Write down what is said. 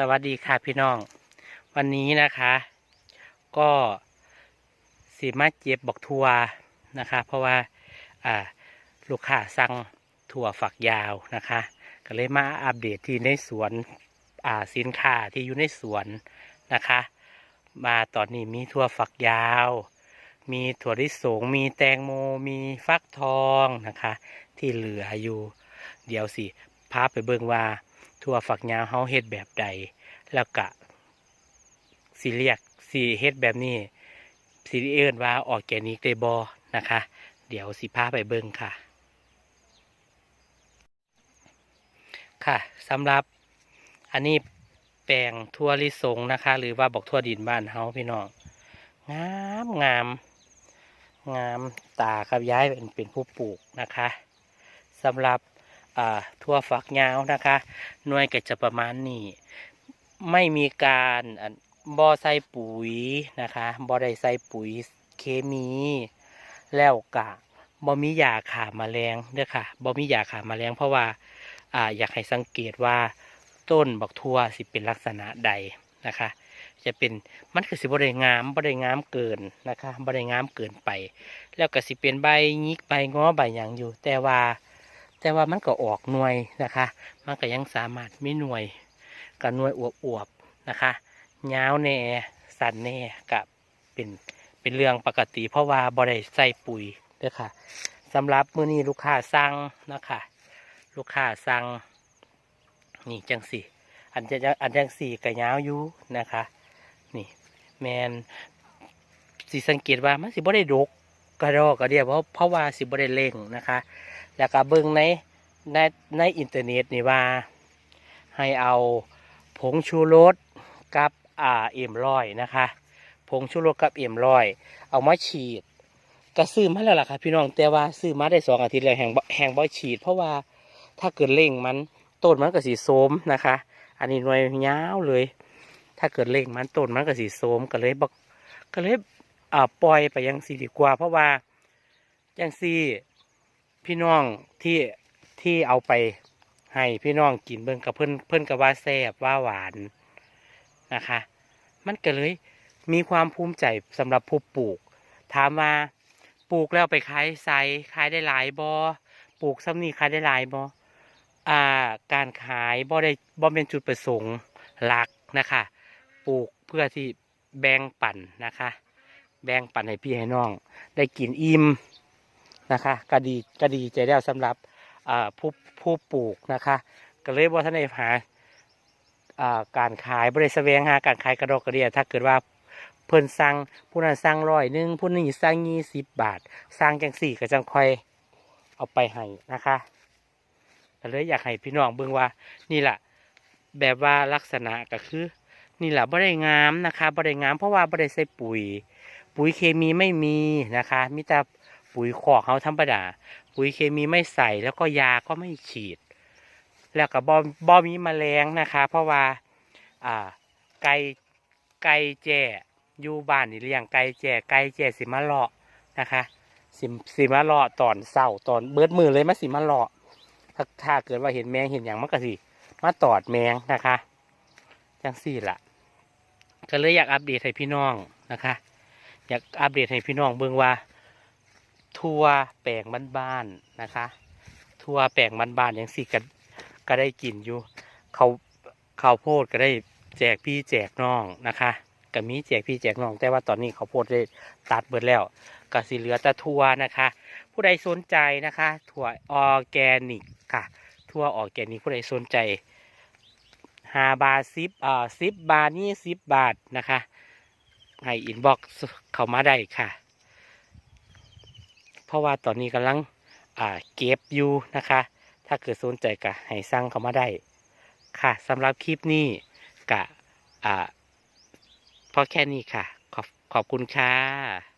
สวัสดีค่ะพี่น้อง วันนี้นะคะ ก็สีมาเจ็บบอกทัวนะคะ เพราะว่าลูกค้าสั่งถั่วฝักยาวนะคะ ก็เลยมาอัปเดตที่ในสวนสินค้าที่อยู่ในสวนนะคะ มาตอนนี้มีถั่วฝักยาว มีถั่วลิสงมีแตงโมมีฟักทองนะคะ ที่เหลืออยู่ เดี๋ยวสิพาไปเบิ่งว่า ถั่วฝักยาวเฮาเฮ็ดแบบใด แล้วก็สิเรียกสิเฮ็ดแบบนี้สิเอิ้นว่าออร์แกนิกได้บ่นะคะ เดี๋ยวสิพาไปเบิ่งค่ะ ค่ะสำหรับอันนี้แปลงทั่วลิสงนะคะ หรือว่าบอกทั่วดินบ้านเฮาพี่น้องงามงามงามตาครับย้ายเป็นเป็นผู้ปลูกนะคะสำหรับ ทั่วฝักยาวนะคะ หน่วยก็จะประมาณนี้ ไม่มีการอั่นบ่ใส่ปุ๋ยนะคะบ่ได้ใส่ปุ๋ยเคมี แล้วกะบ่มียาขาแมลงเด้อค่ะบ่มียาขาแมลงเพราะว่าอ่าอยากให้สังเกตว่าต้นบักทั่วสิเป็นลักษณะใดนะคะ จะเป็นมันคือสิบ่ได้งามบ่ได้งามเกินนะคะบ่ได้งามเกินไป แล้วก็สิเป็นใบยิกใบง้อใบหยังอยู่ แต่ว่า แต่ว่ามันก็ออกหน่วยนะคะ มันก็ยังสามารถมีหน่วยกับหน่วยอวบๆนะคะยาวแน่สันแน่กับเป็นเป็นเรื่องปกติ เพราะว่าบ่ได้ใส่ปุ๋ยเด้อค่ะสำหรับมื้อนี้ลูกค้าสั่งนะคะลูกค้าสั่งนี่จังสี่ อันจะอันจังสี่ก็ยาวอยู่นะคะ นี่แมนสิสังเกตว่ามันสิบ่ได้ดก กระดอกกระเดียเพราะเพราะว่าสิบ่ได้เล่งนะคะ แล้วก็เบิ่งในในในอินเทอร์เน็ตนี่ว่า ให้เอาผงชูรสกับอ่าเอ็มร้อยนะคะผงชูรสกับเอ็มร้อยเอามาฉีดก็ซื้อมาแล้วล่ะค่ะพี่น้องแต่ว่าซื้อมาได้สองอาทิตย์แล้วแห่งแห่งบ่ฉีด เพราะว่าถ้าเกิดเร่งมันต้นมันก็สีโสมนะคะ อันนี้หน่วยยาวเลย ถ้าเกิดเร่งมันต้นมันก็สีโสมก็เลยบอกก็เลย อ่าปล่อยไปยังสีดีกว่า เพราะว่ายังสีพี่น้องที่ที่เอาไปให้พี่น้องกินเบิ่งกับเพื่อนเพื่อนกับว่าแซ่บว่าหวานนะคะ มันก็เลยมีความภูมิใจสำหรับผู้ปลูก ถามว่าปลูกแล้วไปขายไซขายได้หลายบอปลูกซ้ำนี่ขายได้หลายบออ่าการขายบ่ได้บ่เป็นจุดประสงค์หลักนะคะ ปลูกเพื่อที่แบ่งปันนะคะ แบ่งปันให้พี่ให้น้อง ได้กินอิ่มนะคะก็ดีก็ดีใจแล้วสำหรับผู้ผู้ปลูกนะคะ ก็เลยว่าท่านในหาการขายบริษัทแวงหาการขายกระดกกระเดียถ้าเกิดว่าเพิ่นสั่งผู้นั้นสั่งร้อยหนึ่งผู้นี้สั่งยี่สิบบาทสั่งจังสี่ก็จังค่อยเอาไปให้นะคะก็เลยอยากให้พี่น้องเบิ่งว่านี่แหละแบบว่าลักษณะก็คือ นี่แหละบ่ได้งามนะคะบ่ได้งามเพราะว่าบ่ได้ใส่ปุ๋ย ปุ๋ยเคมีไม่มีนะคะมิแต่ปุ๋ยขอกเขาธรรมดาปุ๋ยเคมีไม่ใส่แล้วก็ยาก็ไม่ฉีด แล้วก็บอบอมีแมลงนะคะ เพราะว่าอ่าไก่ไก่แจ้อยู่บ้านนี่เลี้ยงไก่แจ้ไก่แจ้สิมาเลาะนะคะสิสิมาเลาะตอนเศร้าตอนเบิดมือเลยมาสิมาเลาะถ้าถ้าเกิดว่าเห็นแมงเห็นอย่างมันก็สิมาตอดแมงนะคะจังสี่ละก็เลยอยากอัปเดตให้พี่น้องนะคะ อยากอัปเดตให้พี่น้องเบิ่งว่า ทั่วแปลงบ้านๆนะคะ ทั่วแปลงบ้านๆอย่างสี่ก็ก็ได้กินอยู่เขาเขาวโพดก็ได้แจกพี่แจกน้องนะคะก็มีแจกพี่แจกน้อง แต่ว่าตอนนี้เขาวโพดได้ตัดเบิดแล้วก็สิเหลือแต่ทั่วนะคะ ผู้ใดสนใจนะคะถั่วออร์แกนิกค่ะทั่วออร์แกนิกผู้ใดสนใจห้าบาทสิบอ่าสิบบาทนี่สิบบาทนะคะ ให้อินบ็อกซ์เข้ามาได้ค่ะ เพราะว่าตอนนี้กำลังเก็บอยู่นะคะ ถ้าเกิดสนใจก็ให้สั่งเข้ามาได้ค่ะสำหรับคลิปนี้กะอ่าพอแค่นี้ค่ะ ขอบขอบคุณค่ะ